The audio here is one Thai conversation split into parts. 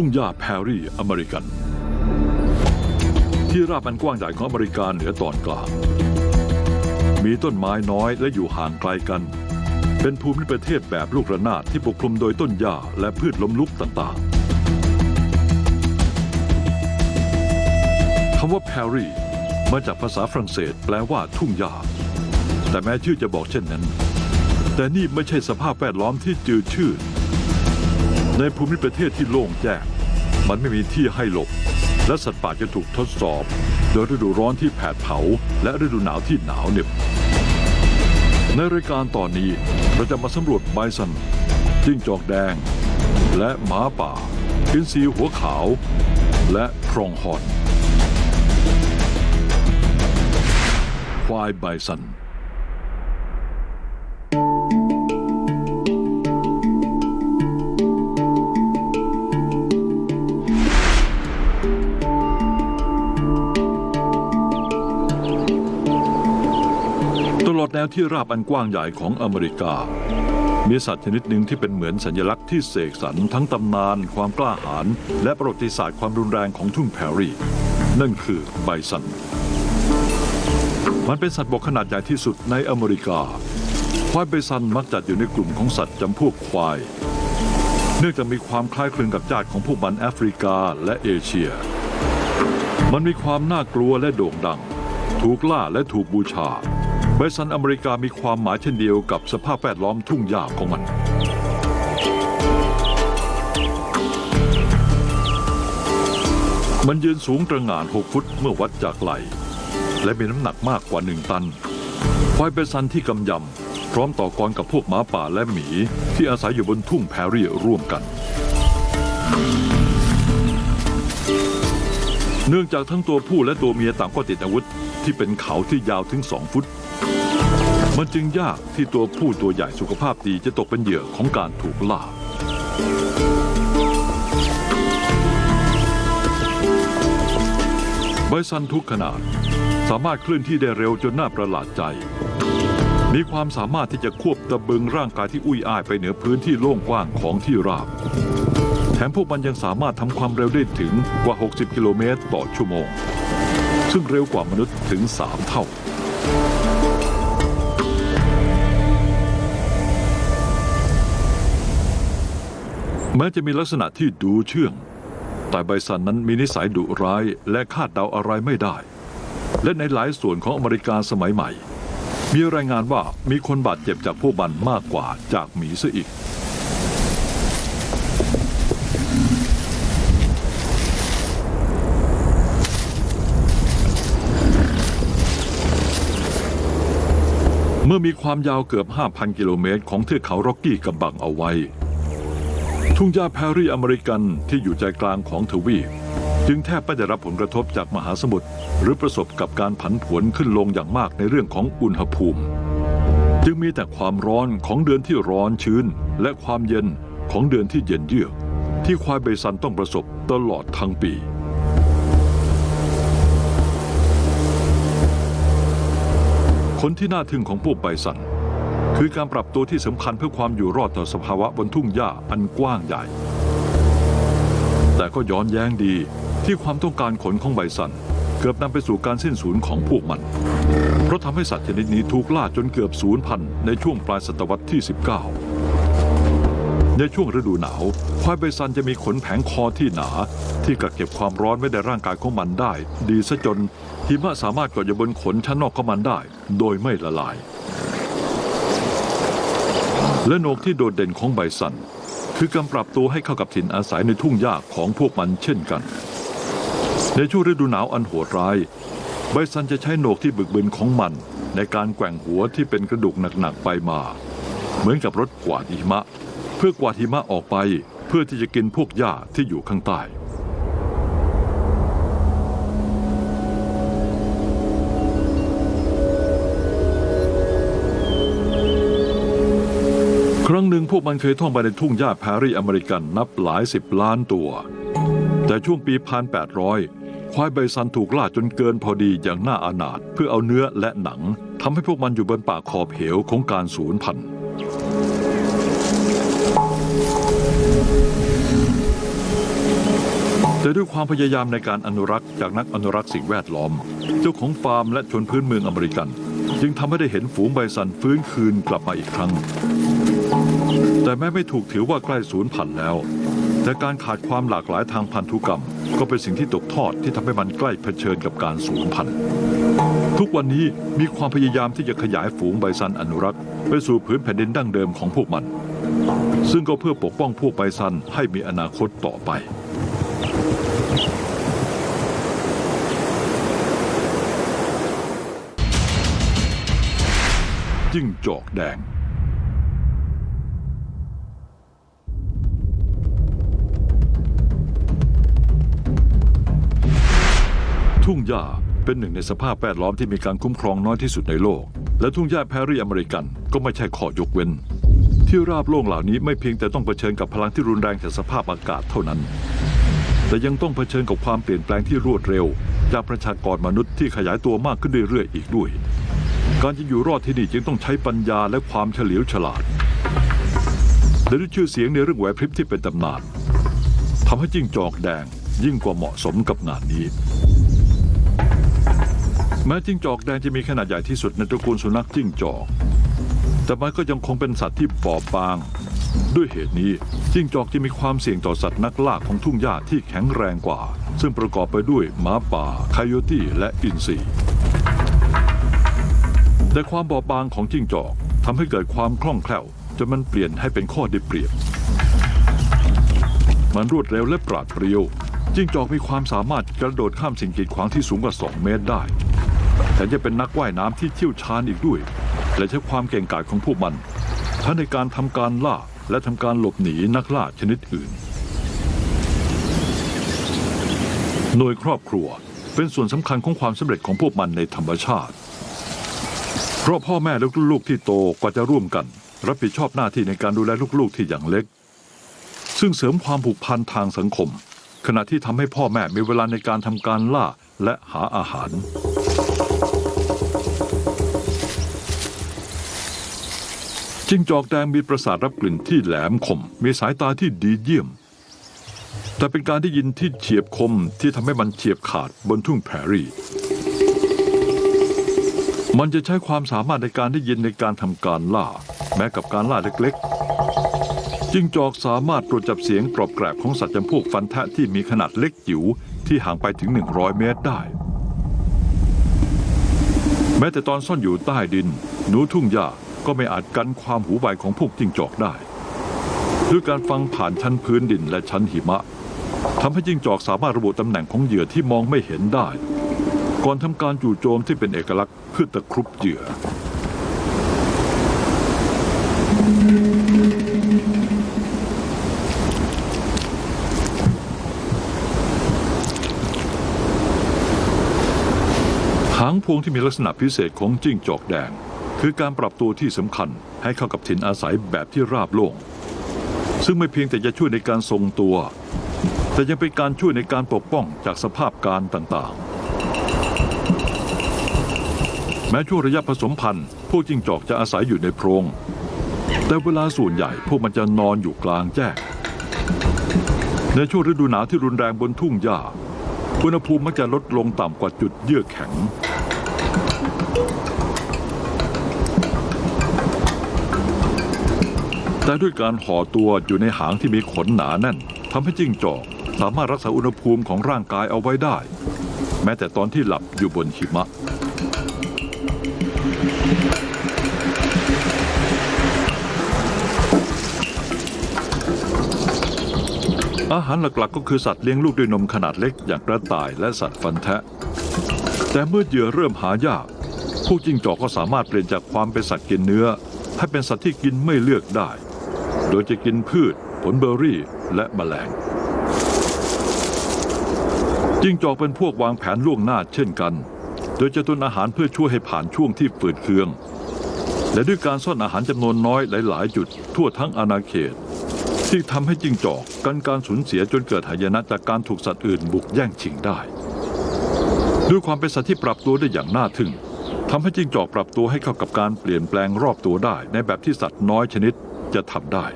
ทุ่งหญ้าแพรรี่อเมริกัน ที่ราบอันกว้างใหญ่ของอเมริกาเหนือตอนกลาง มีต้นไม้น้อยและอยู่ห่างไกลกัน เป็นภูมิประเทศแบบลูกระนาดที่ปกคลุมโดยต้นหญ้าและพืชล้มลุกต่างๆคำว่าแพรรี่มาจากภาษาฝรั่งเศสแปลว่าทุ่งหญ้าแต่แม้ชื่อจะบอกเช่นนั้น แต่นี่ไม่ใช่สภาพแวดล้อมที่จืดชืดในภูมิประเทศที่โล่งแจ้ง มันไม่มีที่ให้หลบ และสัตว์ป่าจะถูกทดสอบ โดยฤดูร้อนที่แผดเผา และฤดูหนาวที่หนาวเหน็บ ในรายการตอนนี้เราจะมาสำรวจไบซันจิ้งจอกแดง และหมาป่าอินทรีหัวขาว และพรองฮอนควายไบซัน นที่ราบอันกว้างใหญ่ของอเมริกา มีสัตว์ชนิดหนึ่งที่เป็นเหมือนสัญลักษณ์ที่เสกสรรทั้งตำนาน ความกล้าหาญและประวัติศาสตร์ความรุนแรงของทุ่งแพรรี่ นั่นคือไบซัน มันเป็นสัตว์บกขนาดใหญ่ที่สุดในอเมริกา ควายไบซันมักจัดอยู่ในกลุ่มของสัตว์จำพวกควาย เนื่องจากมีความคล้ายคลึงกับญาติของพวกมันแอฟริกาและเอเชีย มันมีความน่ากลัวและโด่งดัง ถูกล่าและถูกบูชา ไบซันอเมริกามีความหมายเช่นเดียวกับสภาพแวดล้อมทุ่งหญ้าของมัน มันยืนสูงตระหง่าน 6 ฟุตเมื่อวัดจากไหล และมีน้ำหนักมากกว่า 1 ตันควายไบซันที่กำยำ พร้อมต่อกรกับพวกหมาป่าและหมี ที่อาศัยอยู่บนทุ่งแพรรี่ร่วมกัน เนื่องจากทั้งตัวผู้และตัวเมียต่างก็ติดอาวุธที่เป็นเขาที่ยาวถึง2ฟุต มันจึงยากที่ตัวผู้ตัวใหญ่สุขภาพดีจะตกเป็นเหยื่อของการถูกล่า ไบซันทุกขนาด สามารถเคลื่อนที่ได้เร็วจนน่าประหลาดใจ มีความสามารถที่จะควบตะบึงร่างกายที่อุ้ยอ้ายไปเหนือพื้นที่โล่งกว้างของที่ราบ แถมพวกมันยังสามารถทำความเร็วได้ถึงกว่า 60 กิโลเมตรต่อชั่วโมง ซึ่งเร็วกว่ามนุษย์ถึง 3 เท่า แม้จะมีลักษณะที่ดูเชื่อง แต่ไบซันนั้นมีนิสัยดุร้ายและคาดเดาอะไรไม่ได้ และในหลายส่วนของอเมริกาสมัยใหม่ มีรายงานว่ามีคนบาดเจ็บจากพวกมันมากกว่าจากหมีซะอีกเมื่อมีความยาวเกือบ 5,000 กิโลเมตรของเทือกเขาร็อกกี้กำบังเอาไว้ ทุ่งหญ้าแพรรี่อเมริกันที่อยู่ใจกลางของทวีป จึงแทบไม่ได้รับผลกระทบจากมหาสมุทรหรือประสบกับการผันผวนขึ้นลงอย่างมากในเรื่องของอุณหภูมิ จึงมีแต่ความร้อนของเดือนที่ร้อนชื้น และความเย็นของเดือนที่เย็นเยือก ที่ควายเบซันต้องประสบตลอดทั้งปีคนที่น่าทึ่งของพวกไบซัน คือการปรับตัวที่สำคัญเพื่อความอยู่รอดต่อสภาวะบนทุ่งหญ้าอันกว้างใหญ่ แต่ก็ย้อนแย้งดีที่ความต้องการขนของไบซัน เกือบนำไปสู่การสิ้นสูญของพวกมัน เพราะทำให้สัตว์ชนิดนี้ถูกล่าจนเกือบสูญพันธุ์ในช่วงปลายศตวรรษที่ 19 ในช่วงฤดูหนาวควายไบซันจะมีขนแผงคอที่หนา ที่กักเก็บความร้อนไว้ในร่างกายของมันได้ ดีซะจนหิมะสามารถเกาะอยู่บนขนชั้นนอกของมันได้ โดยไม่ละลาย และโหนกที่โดดเด่นของไบซัน คือการปรับตัวให้เข้ากับถิ่นอาศัยในทุ่งหญ้าของพวกมันเช่นกัน ในช่วงฤดูหนาวอันโหดร้าย ไบซันจะใช้โหนกที่บึกบึนของมัน ในการแกว่งหัวที่เป็นกระดูกหนักๆไปมา เหมือนกับรถกวาดหิมะ เพื่อกวาดหิมะออกไป เพื่อที่จะกินพวกหญ้าที่อยู่ข้างใต้ ครั้งหนึ่งพวกมันเคยท่องไปในทุ่งหญ้าแพรรี่อเมริกันนับหลายสิบล้านตัว แต่ช่วงปี 1800 ควายไบซันถูกล่าจนเกินพอดีอย่างน่าอานาถเพื่อเอาเนื้อและหนังทำให้พวกมันอยู่บนป่าขอบเหวของการสูญพันธุ์แต่ด้วยความพยายามในการอนุรักษ์จากนักอนุรักษ์สิ่งแวดล้อม เจ้าของฟาร์มและชนพื้นเมืองอเมริกัน จึงทำให้ได้เห็นฝูงไบซันฟื้นคืนกลับมาอีกครั้ง แต่แม้ไม่ถูกถือว่าใกล้สูญพันธุ์แล้ว แต่การขาดความหลากหลายทางพันธุกรรม ก็เป็นสิ่งที่ตกทอดที่ทำให้มันใกล้เผชิญกับการสูญพันธุ์ ทุกวันนี้มีความพยายามที่จะขยายฝูงไบซันอนุรักษ์ ไปสู่พื้นแผ่นดินดั้งเดิมของพวกมัน ซึ่งก็เพื่อปกป้องพวกไบซันให้มีอนาคตต่อไป จิ้งจอกแดง ทุ่งหญ้าเป็นหนึ่งในสภาพแวดล้อมที่มีการคุ้มครองน้อยที่สุดในโลก และทุ่งหญ้าแพรรี่อเมริกันก็ไม่ใช่ข้อยกเว้น ที่ราบโล่งเหล่านี้ไม่เพียงแต่ต้องเผชิญกับพลังที่รุนแรงจากสภาพอากาศเท่านั้น แต่ยังต้องเผชิญกับความเปลี่ยนแปลงที่รวดเร็วจากประชากรมนุษย์ที่ขยายตัวมากขึ้นเรื่อยๆอีกด้วย การจะอยู่รอดที่นี่จึงต้องใช้ปัญญาและความเฉลียวฉลาดและด้วยชื่อเสียงในเรื่องไหวพริบที่เป็นตำนานทำให้จิ้งจอกแดงยิ่งกว่าเหมาะสมกับงานนี้ แม้จิ้งจอกแดงจะมีขนาดใหญ่ที่สุดในตระกูลสุนัขจิ้งจอก แต่มันก็ยังคงเป็นสัตว์ที่บอบบาง ด้วยเหตุนี้จิ้งจอกจะมีความเสี่ยงต่อสัตว์นักล่าของทุ่งหญ้าที่แข็งแรงกว่า ซึ่งประกอบไปด้วยหมาป่าคายโยตี้และอินทรีแต่ความบอบบางของจิ้งจอกทำให้เกิดความคล่องแคล่วจนมันเปลี่ยนให้เป็นข้อได้เปรียบ มันรวดเร็วและปราดเปรียว จิ้งจอกมีความสามารถกระโดดข้ามสิ่งกีดขวางที่สูงกว่า 2 เมตรได้ แถมจะเป็นนักว่ายน้ำที่เชี่ยวชาญอีกด้วย และใช้ความเก่งกาจของพวกมัน ทั้งในการทำการล่าและทำการหลบหนีนักล่าชนิดอื่น หน่วยครอบครัวเป็นส่วนสำคัญของความสำเร็จของพวกมันในธรรมชาติ เพราะพ่อแม่และลูกๆที่โตกว่าจะร่วมกัน รับผิดชอบหน้าที่ในการดูแลลูกๆที่อย่างเล็ก ซึ่งเสริมความผูกพันทางสังคม ขณะที่ทำให้พ่อแม่มีเวลาในการทำการล่าและหาอาหาร จิ้งจอกแดงมีประสาทรับกลิ่นที่แหลมคม มีสายตาที่ดีเยี่ยม แต่เป็นการได้ยินที่เฉียบคมที่ทำให้มันเฉียบขาดบนทุ่งแพรรี่ มันจะใช้ความสามารถในการได้ยินในการทำการล่า แม้กับการล่าเล็กๆ จิ้งจอกสามารถตรวจจับเสียงกรอบแกรบของสัตว์จำพวกฟันแทะที่มีขนาดเล็กจิ๋วที่ห่างไปถึง 100 เมตรได้ แม้แต่ตอนซ่อนอยู่ใต้ดิน หนูทุ่งหญ้าก็ไม่อาจกันความหูไวของพวกจิ้งจอกได้ด้วยการฟังผ่านชั้นพื้นดินและชั้นหิมะทำให้จิ้งจอกสามารถระบุตำแหน่งของเหยื่อที่มองไม่เห็นได้ ก่อนทำการจู่โจมที่เป็นเอกลักษณ์เพื่อตะครุบเหยื่อ พวงที่มีลักษณะพิเศษของจิ้งจอกแดง คือการปรับตัวที่สำคัญให้เข้ากับถิ่นอาศัยแบบที่ราบโล่ง ซึ่งไม่เพียงแต่จะช่วยในการทรงตัว แต่ยังเป็นการช่วยในการปกป้องจากสภาพการต่างๆ แม้ช่วงระยะผสมพันธุ์พวกจิ้งจอกจะอาศัยอยู่ในโพรง แต่เวลาส่วนใหญ่พวกมันจะนอนอยู่กลางแจ้งในช่วงฤดูหนาวที่รุนแรงบนทุ่งหญ้าอุณหภูมิมักจะลดลงต่ำกว่าจุดเยือกแข็ง แต่ด้วยการห่อตัวอยู่ในหางที่มีขนหนาแน่นทำให้จิ้งจอกสามารถรักษาอุณหภูมิของร่างกายเอาไว้ได้ แม้แต่ตอนที่หลับอยู่บนหิมะ อาหารหลักๆก็คือสัตว์เลี้ยงลูกด้วยนมขนาดเล็กอย่างกระต่ายและสัตว์ฟันแทะ แต่เมื่อเหยื่อเริ่มหายากพวกจิ้งจอกก็สามารถเปลี่ยนจากความเป็นสัตว์กินเนื้อ ให้เป็นสัตว์ที่กินไม่เลือกได้ โดยจะกินพืช ผลเบอร์รี่และแมลงจิ้งจอกเป็นพวกวางแผนล่วงหน้าเช่นกัน โดยจะตุนอาหารเพื่อช่วยให้ผ่านช่วงที่ฝืดเคือง และด้วยการซ่อนอาหารจำนวนน้อยหลาย ๆ จุดทั่วทั้งอาณาเขต ที่ทำให้จิ้งจอกกันการสูญเสียจนเกิดหายนะจากการถูกสัตว์อื่นบุกแย่งชิงได้ ด้วยความเป็นสัตว์ที่ปรับตัวได้อย่างน่าทึ่งทำให้จิ้งจอกปรับตัวให้เข้ากับการเปลี่ยนแปลงรอบตัวได้ในแบบที่สัตว์น้อยชนิด จะทำได้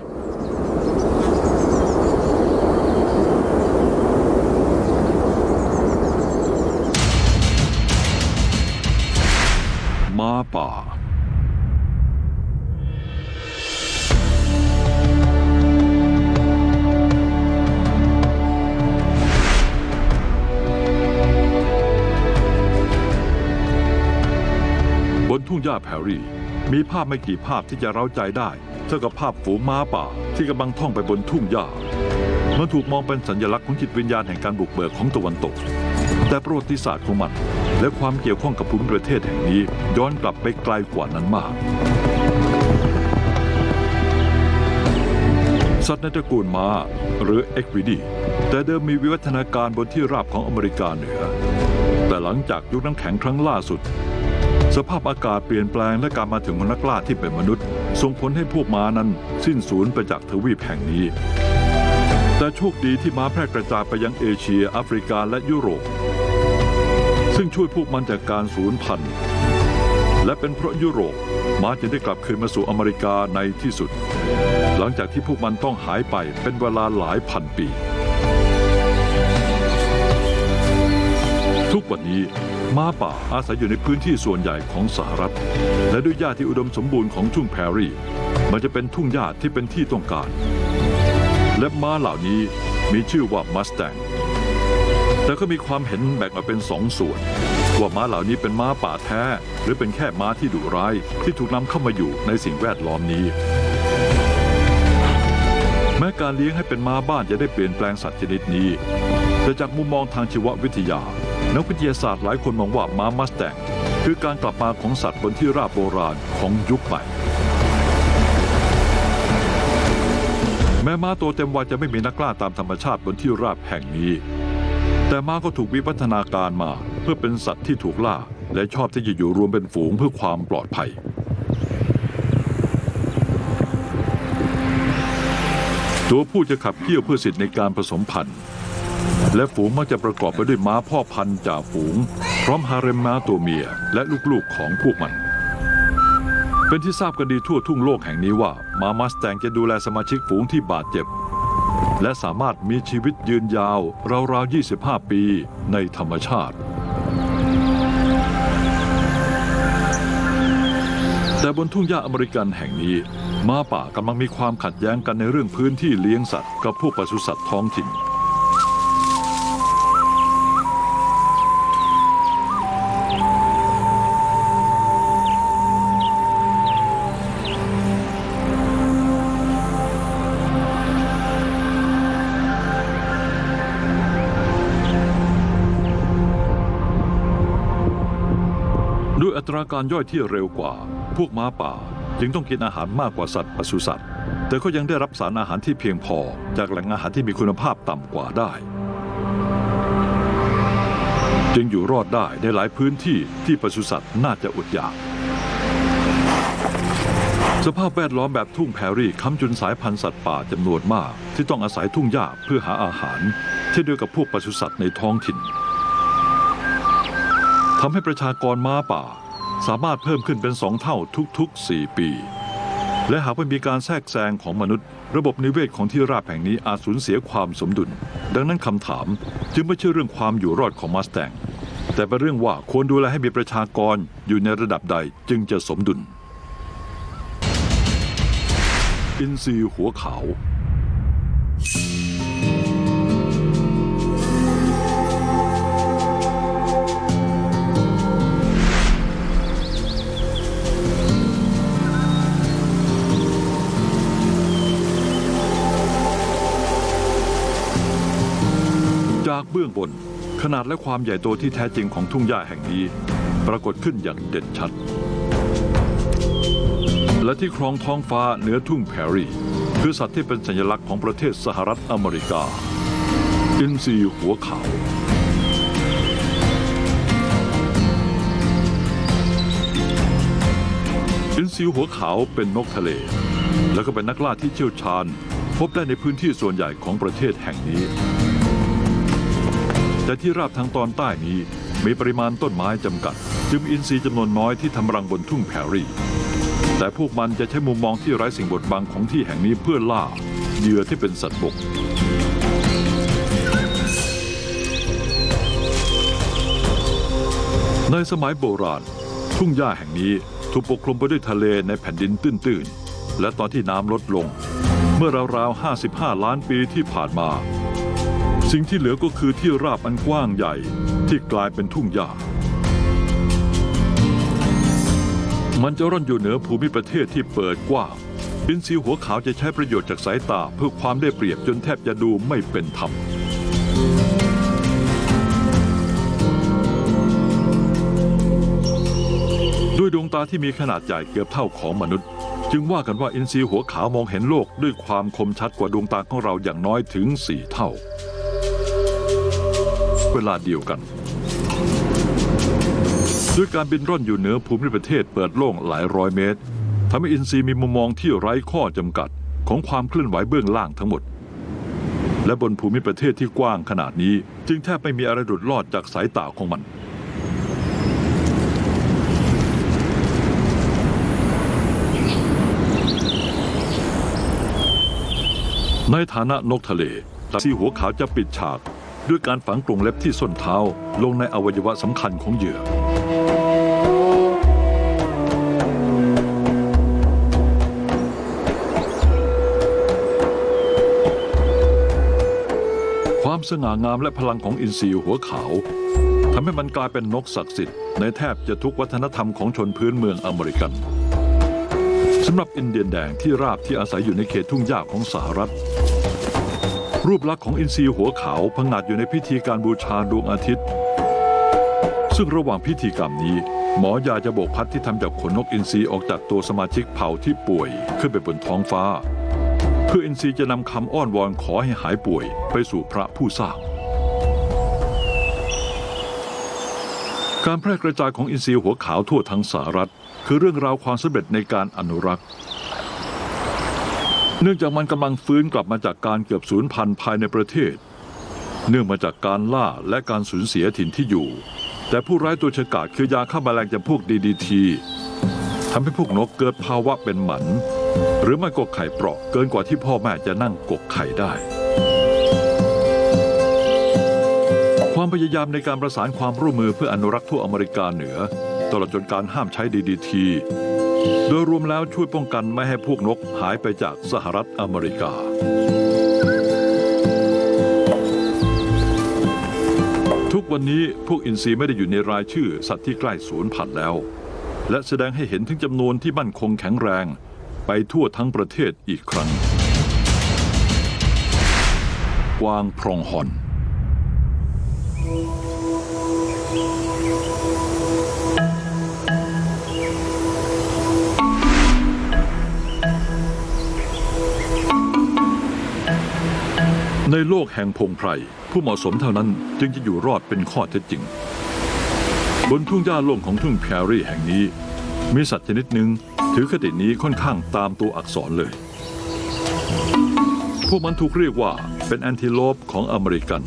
มาป่า บนทุ่งหญ้าแพรรี่ มีภาพไม่กี่ภาพที่จะเร้าใจได้ เท่ากับภาพฝูงม้าป่าที่กำลังท่องไปบนทุ่งหญ้า มันถูกมองเป็นสัญลักษณ์ของจิตวิญญาณแห่งการบุกเบิกของตะวันตก แต่ประวัติศาสตร์ของมัน และความเกี่ยวข้องกับภูมิประเทศแห่งนี้ย้อนกลับไปไกลกว่านั้นมาก สัตว์ในตระกูลม้าหรือเอ็กวิดีแต่เดิมมีวิวัฒนาการบนที่ราบของอเมริกาเหนือ แต่หลังจากยุคน้ำแข็งครั้งล่าสุด สภาพอากาศเปลี่ยนแปลงและการมาถึงของนักล่าที่เป็นมนุษย์ ส่งผลให้พวกม้านั้นสิ้นสูญไปจากทวีปแห่งนี้ แต่โชคดีที่ม้าแพร่กระจายไปยังเอเชียแอฟริกาและยุโรป ซึ่งช่วยพวกมันจากการสูญพันธุ์และเป็นเพราะยุโรปม้าจึงได้กลับคืนมาสู่อเมริกาในที่สุด หลังจากที่พวกมันต้องหายไปเป็นเวลาหลายพันปี ทุกวันนี้ ม้าป่าอาศัยอยู่ในพื้นที่ส่วนใหญ่ของสหรัฐ และด้วยหญ้าที่อุดมสมบูรณ์ของทุ่งแพรรี่ มันจะเป็นทุ่งหญ้าที่เป็นที่ต้องการ และม้าเหล่านี้มีชื่อว่ามัสแตงแต่ก็มีความเห็นแบ่งออกเป็นสองส่วน ว่าม้าเหล่านี้เป็นม้าป่าแท้ หรือเป็นแค่ม้าที่ดุร้าย ที่ถูกนำเข้ามาอยู่ในสิ่งแวดล้อมนี้ แม้การเลี้ยงให้เป็นม้าบ้านจะได้เปลี่ยนแปลงสัตว์ชนิดนี้แต่จากมุมมองทางชีววิทยา นักวิทยาศาสตร์หลายคนมองว่าม้ามัสแตงคือการกลับมาของสัตว์บนที่ราบโบราณของยุคใหม่ แม้ม้าตัวเต็มวัยจะไม่มีนักล่าตามธรรมชาติบนที่ราบแห่งนี้ แต่ม้าก็ถูกวิวัฒนาการมาเพื่อเป็นสัตว์ที่ถูกล่า และชอบที่จะอยู่รวมเป็นฝูงเพื่อความปลอดภัยตัวผู้จะขับเคี่ยวเพื่อสิทธิในการผสมพันธุ์ และฝูงมักจะประกอบไปด้วยม้าพ่อพันธุ์จ่าฝูง พร้อมฮาเร็มม้าตัวเมียและลูกๆของพวกมัน เป็นที่ทราบกันดีทั่วทุ่งโลกแห่งนี้ว่าม้ามัสแตงจะดูแลสมาชิกฝูงที่บาดเจ็บ และสามารถมีชีวิตยืนยาวราวๆ 25 ปีในธรรมชาติ แต่บนทุ่งหญ้าอเมริกันแห่งนี้ม้าป่ากำลังมีความขัดแย้งกันในเรื่องพื้นที่เลี้ยงสัตว์กับพวกปศุสัตว์ท้องถิ่น การย่อยที่เร็วกว่า พวกม้าป่าจึงต้องกินอาหารมากกว่าสัตว์ปศุสัตว์ แต่ก็ยังได้รับสารอาหารที่เพียงพอ จากแหล่งอาหารที่มีคุณภาพต่ำกว่าได้ จึงอยู่รอดได้ในหลายพื้นที่ที่ปศุสัตว์น่าจะอดอยาก สภาพแวดล้อมแบบทุ่งแพรรี่ค้ำจุนสายพันธุ์สัตว์ป่าจำนวนมาก ที่ต้องอาศัยทุ่งหญ้าเพื่อหาอาหาร เช่นเดียวกับพวกปศุสัตว์ในท้องถิ่นทำให้ประชากรม้าป่า สามารถเพิ่มขึ้นเป็นสองเท่าทุกๆ 4 ปี และหากไม่มีการแทรกแซงของมนุษย์ ระบบนิเวศของที่ราบแห่งนี้อาจสูญเสียความสมดุล ดังนั้นคำถามจึงไม่ใช่เรื่องความอยู่รอดของมัสแตงแต่เป็นเรื่องว่าควรดูแลให้มีประชากรอยู่ในระดับใดจึงจะสมดุล อินทรีหัวขาว เบื้องบน ขนาดและความใหญ่โตที่แท้จริงของทุ่งหญ้าแห่งนี้ ปรากฏขึ้นอย่างเด่นชัด และที่ครองท้องฟ้าเหนือทุ่งแพรี่ คือสัตว์ที่เป็นสัญลักษณ์ของประเทศสหรัฐอเมริกา อินทรีหัวขาวอินทรีหัวขาวเป็นนกทะเล และก็เป็นนักล่าที่เชี่ยวชาญ พบได้ในพื้นที่ส่วนใหญ่ของประเทศแห่งนี้ แต่ที่ราบทางตอนใต้นี้มีปริมาณต้นไม้จำกัด จึงอินทรีย์จำนวนน้อยที่ทำรังบนทุ่งแพรรี่ แต่พวกมันจะใช้มุมมองที่ไร้สิ่งบดบังของที่แห่งนี้เพื่อล่าเหยื่อที่เป็นสัตว์บกในสมัยโบราณ ทุ่งหญ้าแห่งนี้ถูกปกคลุมไปด้วยทะเลในแผ่นดินตื้นๆ และตอนที่น้ำลดลง เมื่อราวๆ 55 ล้านปีที่ผ่านมา สิ่งที่เหลือก็คือที่ราบอันกว้างใหญ่ที่กลายเป็นทุ่งหญ้า มันจะร่อนอยู่เหนือภูมิประเทศที่เปิดกว้างอินทรีหัวขาวจะใช้ประโยชน์จากสายตาเพื่อความได้เปรียบจนแทบจะดูไม่เป็นธรรมด้วยดวงตาที่มีขนาดใหญ่เกือบเท่าของมนุษย์ จึงว่ากันว่าอินทรีหัวขาวมองเห็นโลกด้วยความคมชัดกว่าดวงตาของเราอย่างน้อยถึงสี่เท่า เวลาเดียวกัน ด้วยการบินร่อนอยู่เหนือภูมิประเทศเปิดโล่งหลายร้อยเมตรทำให้อินทรีมีมุมมองที่ไร้ข้อจำกัดของความเคลื่อนไหวเบื้องล่างทั้งหมด และบนภูมิประเทศที่กว้างขนาดนี้ จึงแทบไม่มีอะไรหลุดลอดจากสายตาของมันในฐานะนกทะเลตาซีหัวขาวจะปิดฉาก ด้วยการฝังกรงเล็บที่ส้นเท้า ลงในอวัยวะสำคัญของเหยื่อ ความสง่างามและพลังของอินทรีหัวขาวทำให้มันกลายเป็นนกศักดิ์สิทธิ์ในแทบจะทุกวัฒนธรรมของชนพื้นเมืองอเมริกันสำหรับอินเดียนแดงที่ราบที่อาศัยอยู่ในเขตทุ่งหญ้าของสหรัฐ รูปลักษณ์ของอินทรีหัวขาวพังงาดอยู่ในพิธีการบูชาดวงอาทิตย์ ซึ่งระหว่างพิธีกรรมนี้ หมอยาจะโบกพัดที่ทำจากขนนกอินทรีออกจากตัวสมาชิกเผ่าที่ป่วยขึ้นไปบนท้องฟ้า เพื่ออินทรีจะนำคำอ้อนวอนขอให้หายป่วยไปสู่พระผู้สร้าง การแพร่กระจายของอินทรีหัวขาวทั่วทั้งสหรัฐ คือเรื่องราวความสำเร็จในการอนุรักษ์ เนื่องจากมันกำลังฟื้นกลับมาจากการเกือบสูญพันธุ์ภายในประเทศ เนื่องมาจากการล่าและการสูญเสียถิ่นที่อยู่ แต่ผู้ร้ายตัวฉกาจคือยาฆ่าแมลงจำพวกดีดีทีทำให้พวกนกเกิดภาวะเป็นหมัน หรือไม่ก็ไข่เปราะเกินกว่าที่พ่อแม่จะนั่งกกไข่ได้ ความพยายามในการประสานความร่วมมือเพื่ออนุรักษ์ทั่วอเมริกาเหนือ ตลอดจนการห้ามใช้ดีดีที โดยรวมแล้วช่วยป้องกันไม่ให้พวกนกหายไปจากสหรัฐอเมริกา ทุกวันนี้พวกอินทรีไม่ได้อยู่ในรายชื่อสัตว์ที่ใกล้สูญพันธุ์แล้ว และแสดงให้เห็นถึงจำนวนที่มั่นคงแข็งแรง ไปทั่วทั้งประเทศอีกครั้ง กวางพรองฮอน ในโลกแห่งพงไพรผู้เหมาะสมเท่านั้นจึงจะอยู่รอดเป็นข้อเท็จจริง บนทุ่งหญ้าโล่งของทุ่งแพรรี่แห่งนี้ มีสัตว์ชนิดหนึ่งถือคตินี้ค่อนข้างตามตัวอักษรเลย พวกมันถูกเรียกว่าเป็นแอนติโลปของอเมริกัน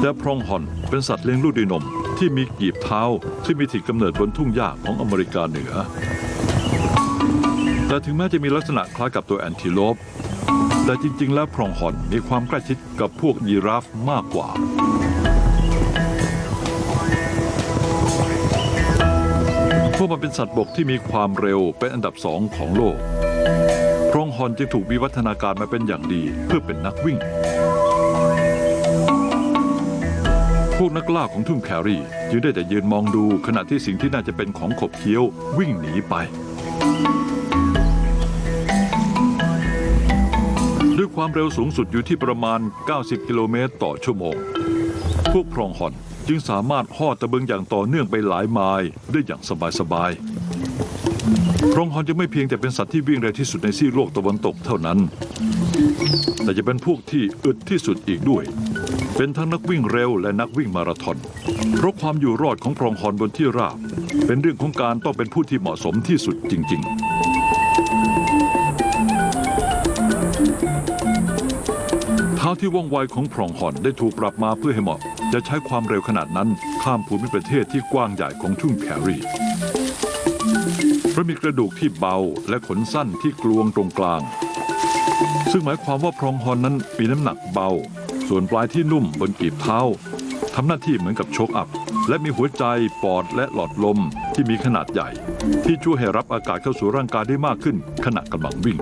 แต่พรองฮอนเป็นสัตว์เลี้ยงลูกด้วยนมที่มีกีบเท้าที่มีถิ่นกำเนิดบนทุ่งหญ้าของอเมริกาเหนือ แต่ถึงแม้จะมีลักษณะคล้ายกับตัวแอนติโลป แต่จริง ๆ แล้วพรองฮอนมีความใกล้ชิดกับพวกยีราฟมากกว่า พวกมันเป็นสัตว์บกที่มีความเร็วเป็นอันดับสองของโลก พรองฮอนจึงถูกวิวัฒนาการมาเป็นอย่างดีเพื่อเป็นนักวิ่ง พวกนักล่าของทุ่งแครี่จึงได้แต่ยืนมองดูขณะที่สิ่งที่น่าจะเป็นของขบเคี้ยววิ่งหนีไป ความเร็วสูงสุดอยู่ที่ประมาณ 90 กิโลเมตรต่อชั่วโมง พวกพรองฮอนจึงสามารถห่อตะเบิงอย่างต่อเนื่องไปหลายไมล์ได้อย่างสบายๆพรองฮอนจะไม่เพียงแต่เป็นสัตว์ที่วิ่งเร็วที่สุดในซีโลกตะวันตกเท่านั้น แต่จะเป็นพวกที่อึดที่สุดอีกด้วย เป็นทั้งนักวิ่งเร็วและนักวิ่งมาราธอน เพราะความอยู่รอดของพรองฮอนบนที่ราบ เป็นเรื่องของการต้องเป็นผู้ที่เหมาะสมที่สุดจริง ๆ ที่ว่องไวของพรองฮอนได้ถูกปรับมาเพื่อให้เหมาะ จะใช้ความเร็วขนาดนั้นข้ามภูมิประเทศที่กว้างใหญ่ของทุ่งแครีเพราะมีกระดูกที่เบาและขนสั้นที่กลวงตรงกลาง ซึ่งหมายความว่าพรองฮอนนั้นมีน้ำหนักเบา ส่วนปลายที่นุ่มบนกีบเท้าทำหน้าที่เหมือนกับโชกอัพ และมีหัวใจปอดและหลอดลมที่มีขนาดใหญ่ ที่ช่วยให้รับอากาศเข้าสู่ร่างกายได้มากขึ้นขณะกำลังวิ่ง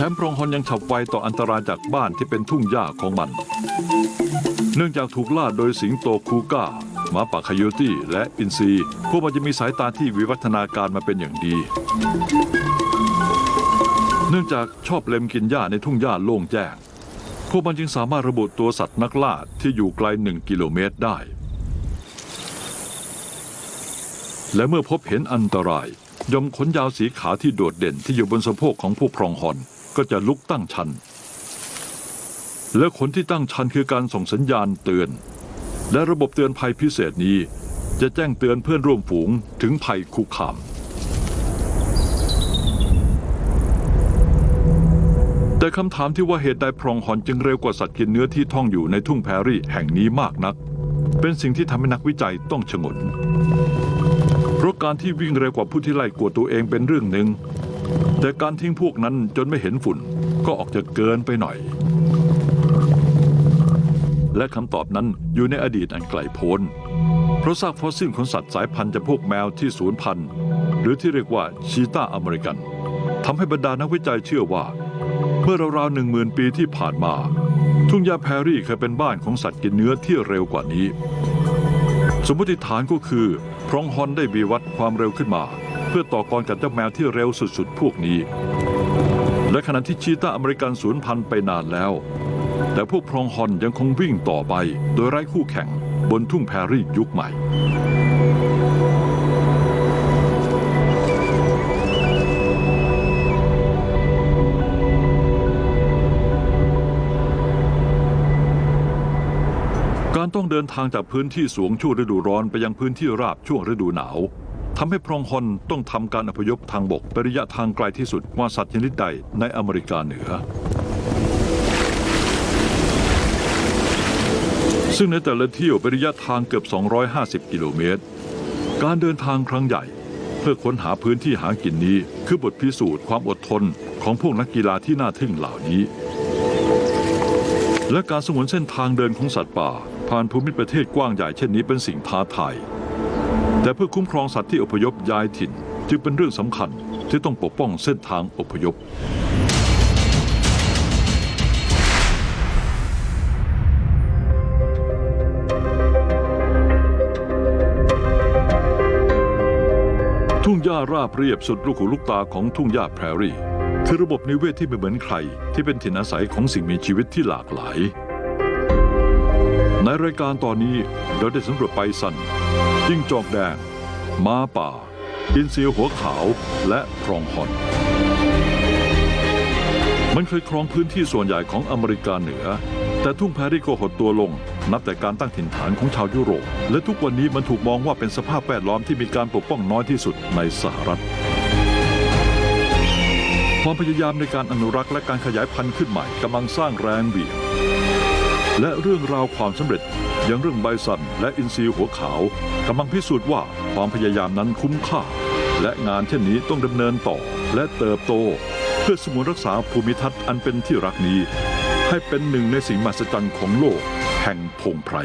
แถมโปรงฮอนยังฉับไวต่ออันตรายจากบ้านที่เป็นทุ่งหญ้าของมัน เนื่องจากถูกล่าโดยสิงโตคูก้าหมาป่าคายตี้และอินทรีพวกมันจะมีสายตาที่วิวัฒนาการมาเป็นอย่างดี เนื่องจากชอบเล็มกินหญ้าในทุ่งหญ้าโล่งแจ้ง พวกมันจึงสามารถระบุตัวสัตว์นักล่าที่อยู่ไกลหนึ่งกิโลเมตรได้ และเมื่อพบเห็นอันตรายยมขนยาวสีขาวที่โดดเด่นที่อยู่บนสะโพกของผู้พรองฮอน ก็จะลุกตั้งชัน และขนที่ตั้งชันคือการส่งสัญญาณเตือน และระบบเตือนภัยพิเศษนี้ จะแจ้งเตือนเพื่อนร่วมฝูงถึงภัยคุกคามแต่คำถามที่ว่าเหตุใดพรองฮอนจึงเร็วกว่าสัตว์กินเนื้อที่ท่องอยู่ในทุ่งแพรรี่แห่งนี้มากนัก เป็นสิ่งที่ทำให้นักวิจัยต้องฉงน เพราะการที่วิ่งเร็วกว่าผู้ที่ไล่กวดตัวเองเป็นเรื่องหนึ่ง แต่การทิ้งพวกนั้นจนไม่เห็นฝุ่นก็ออกจะเกินไปหน่อย และคำตอบนั้นอยู่ในอดีตอันไกลโพ้นเพราะซากฟอสซิลของสัตว์สายพันธุ์จำพวกแมวที่สูญพันธุ์ หรือที่เรียกว่าชีตาอเมริกันทำให้บรรดานักวิจัยเชื่อว่า เมื่อราวๆหนึ่งหมื่นปีที่ผ่านมา ทุ่งหญ้าแพรรี่เคยเป็นบ้านของสัตว์กินเนื้อที่เร็วกว่านี้ สมมติฐานก็คือพรองฮอนได้วิวัฒน์ความเร็วขึ้นมา เพื่อต่อกรกับเจ้าแมวที่เร็วสุดๆ พวกนี้ และขณะที่ชีตาอเมริกันสูญพันธุ์ไปนานแล้ว แต่พวกพรองฮอนยังคงวิ่งต่อไป โดยไร้คู่แข่งบนทุ่งแพรรี่ยุคใหม่การต้องเดินทางจากพื้นที่สูงช่วงฤดูร้อนไปยังพื้นที่ราบช่วงฤดูหนาว ทำให้พรองฮอนต้องทำการอพยพทางบกไประยะทางไกลที่สุดว่าสัตว์ชนิดใดในอเมริกาเหนือ ซึ่งในแต่ละเที่ยวเป็นระยะทางเกือบ 250 กิโลเมตร การเดินทางครั้งใหญ่ เพื่อค้นหาพื้นที่หากินนี้ คือบทพิสูจน์ความอดทนของพวกนักกีฬาที่น่าทึ่งเหล่านี้ และการสงวนเส้นทางเดินของสัตว์ป่า ผ่านภูมิประเทศกว้างใหญ่เช่นนี้เป็นสิ่งท้าทาย แต่เพื่อคุ้มครองสัตว์ที่อพยพย้ายถิ่น จึงเป็นเรื่องสำคัญที่ต้องปกป้องเส้นทางอพยพ ทุ่งหญ้าราบเรียบสุดลูกหูลูกตาของทุ่งหญ้าแพรรี่ คือระบบนิเวศที่ไม่เหมือนใคร ที่เป็นถิ่นอาศัยของสิ่งมีชีวิตที่หลากหลาย ในรายการตอนนี้ เราได้สำรวจไปสันจิ้งจอกแดง ม้าป่า อินทรีหัวขาวและพรองฮอน มันเคยครองพื้นที่ส่วนใหญ่ของอเมริกาเหนือ แต่ทุ่งแพรรี่ก็หดตัวลง นับแต่การตั้งถิ่นฐานของชาวยุโรป และทุกวันนี้มันถูกมองว่าเป็นสภาพแวดล้อมที่มีการปกป้องน้อยที่สุดในสหรัฐความพยายามในการอนุรักษ์และการขยายพันธุ์ขึ้นใหม่กำลังสร้างแรงเบี่ยงและเรื่องราวความสำเร็จ อย่างเรื่องไบสันและอินซีหัวขาวกำลังพิสูจน์ว่าความพยายามนั้นคุ้มค่า และงานเช่นนี้ต้องดำเนินต่อและเติบโต เพื่อสมุนรักษาภูมิทัศน์อันเป็นที่รักนี้ ให้เป็นหนึ่งในสิ่งมหัศจรรย์ของโลกแห่งพงไพร